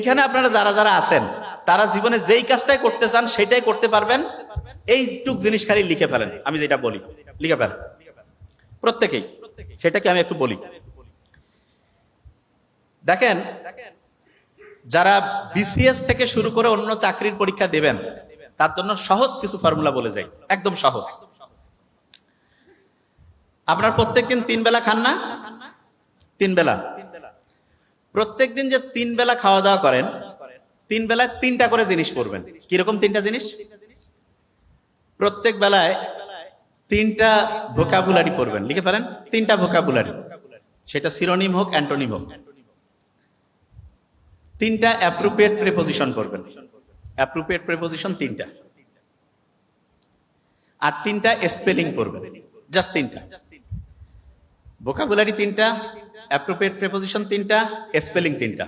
এখানে আপনারা যারা যারা আছেন, তারা জীবনে যেই কাজটাই করতে চান, সেটাই করতে পারবেন। এইটুক জিনিস খালি লিখে ফেলেন, আমি যেটা বলি। লিখে ফেলেন। প্রত্যেকেই। সেটাকে আমি একটু বলি। দেখেন, যারা বিসিএস থেকে শুরু করে অন্য চাকরির পরীক্ষা দেবেন, তার জন্য সহজ কিছু ফর্মুলা বলে যাই। একদম সহজ। আপনার প্রত্যেকদিন তিন বেলা খান না? তিন বেলা? প্রত্যেকদিন যে তিন বেলা খাওয়া দাওয়া করেন, তিন বেলায় তিনটা করে জিনিস পড়বেন কীরকম তিনটা জিনিস? প্রত্যেক বেলায় তিনটা ভোকাবুলারি পড়বেন লিখে পারেন তিনটা ভোকাবুলারি সেটা সিরোনিম হোক অ্যান্টোনিম হোক। তিনটা অ্যাপ্রোপ্রিয়েট প্রেপোজিশন করবেন অ্যাপ্রোপ্রিয়েট প্রেপোজিশন তিনটা। আর তিনটা স্পেলিং করবেন জাস্ট তিনটা। ভোকাবুলারি তিনটা অ্যাপ্রোপ্রিয়েট প্রেপোজিশন তিনটা স্পেলিং তিনটা।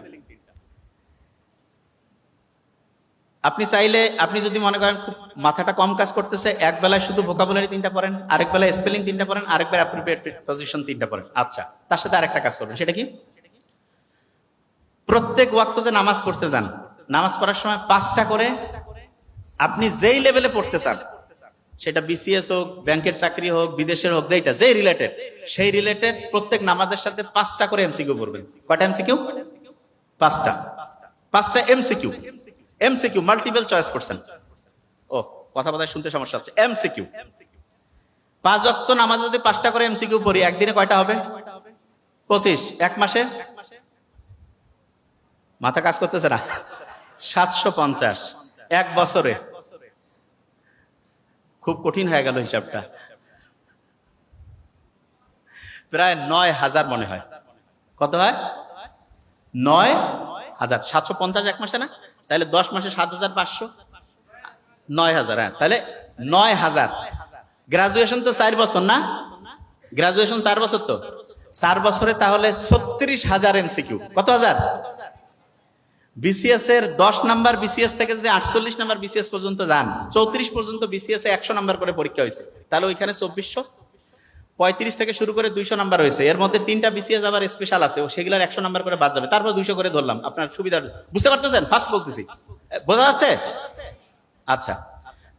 আপনি চাইলে, আপনি যদি মনে করেন খুব মাথাটা কম কাজ করতেছে, এক বেলায় শুধু ভোকাবুলারি তিনটা পড়েন, আরেক বেলায় স্পেলিং তিনটা পড়েন, আরেক বেলা অ্যাপ্রোপ্রিয়েট প্রেপোজিশন তিনটা পড়েন। আচ্ছা তার সাথে আরেকটা কাজ করবেন, সেটা কি? প্রত্যেক ওয়াক্ততে নামাজ পড়তে যান, নামাজ পড়ার সময় পাঁচটা করে আপনি যেই লেভেলে পড়তে চান সেটা বিসিএস হোক, ব্যাংকের চাকরি হোক, বিদেশের হোক যেটা যেই রিলেটেড সেই রিলেটেড প্রত্যেক নামাজের সাথে পাঁচটা করে এমসিকিউ পড়বেন। কয়টা এমসিকিউ পাঁচটা। পাঁচটা এমসিকিউ এমসিকিউ মাল্টিপল চয়েস করছেন ও, কথা কথা শুনতে সমস্যা হচ্ছে। এমসিকিউ পাঁচ ওয়াক্ত নামাজ যদি পাঁচটা করে এমসিকিউ পড়ি, একদিনে কয়টা হবে? পঁচিশ। এক মাসে? মাথা কাজ করতেছে না। সাতশো পঞ্চাশ। এক বছরে? খুব কঠিন হয়ে গেল হিসাবটা। প্রায় নয় হাজার মনে হয়। কত হয়? নয় হাজার। সাতশো পঞ্চাশ এক মাসে না? তাহলে দশ মাসে সাত হাজার পাঁচশো। নয় হাজার হ্যাঁ। তাহলে নয় হাজার। গ্রাজুয়েশন তো চার বছর না? গ্রাজুয়েশন চার বছর তো? চার বছরে তাহলে ছত্রিশ হাজার এমসিকিউ কত হাজার? বিসিএস এর দশ নাম্বার বিসিএস থেকে যদি আটচল্লিশ নাম্বার বিসিএস পর্যন্ত যান, চৌত্রিশ পর্যন্ত বিসিএস এ একশো নাম্বার করে পরীক্ষা হয়েছে। তাহলে ওইখানে চব্বিশশো, পঁয়ত্রিশ থেকে শুরু করে দুইশো নাম্বার হয়েছে। এর মধ্যে তিনটা বিসিএস আবার স্পেশাল আছে সেগুলোর একশো নাম্বার করে বাদ যাবে। তারপর দুইশো করে ধরলাম। আপনার সুবিধা বুঝতে পারতেছেন? ফার্স্ট বলতেছি। বোঝা যাচ্ছে? আচ্ছা।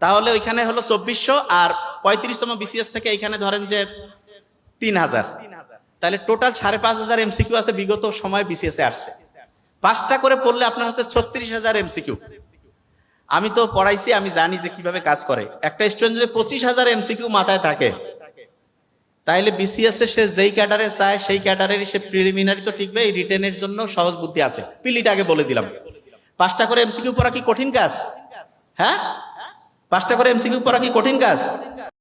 তাহলে ওইখানে হলো চব্বিশশো আর পঁয়ত্রিশতম বিসিএস থেকে এখানে ধরেন যে তিন হাজার। তাহলে টোটাল সাড়ে পাঁচ হাজার এমসিকিউ আছে, বিগত সময় বিসিএস এ আসছে। পাঁচটা করে পড়লে আপনার হচ্ছে ছত্রিশ হাজার এমসিকিউ। আমি তো পড়াইছি, আমি জানি যে কীভাবে কাজ করে। একটা স্টুডেন্ট যদি পঁচিশ হাজার এমসিকিউ মাথায় থাকে, তাইলে বিসিএস এ সে যেই ক্যাডারে চায়, সেই ক্যাডারের সে প্রিলিমিনারি তো টিকবে, এই রিটেনের জন্য সহজ বুদ্ধি আছে। পিলিটা আগে বলে দিলাম। পাঁচটা করে এমসিকিউ পড়া কি কঠিন কাজ? হ্যাঁ? পাঁচটা করে এমসিকিউ পড়া কি কঠিন কাজ?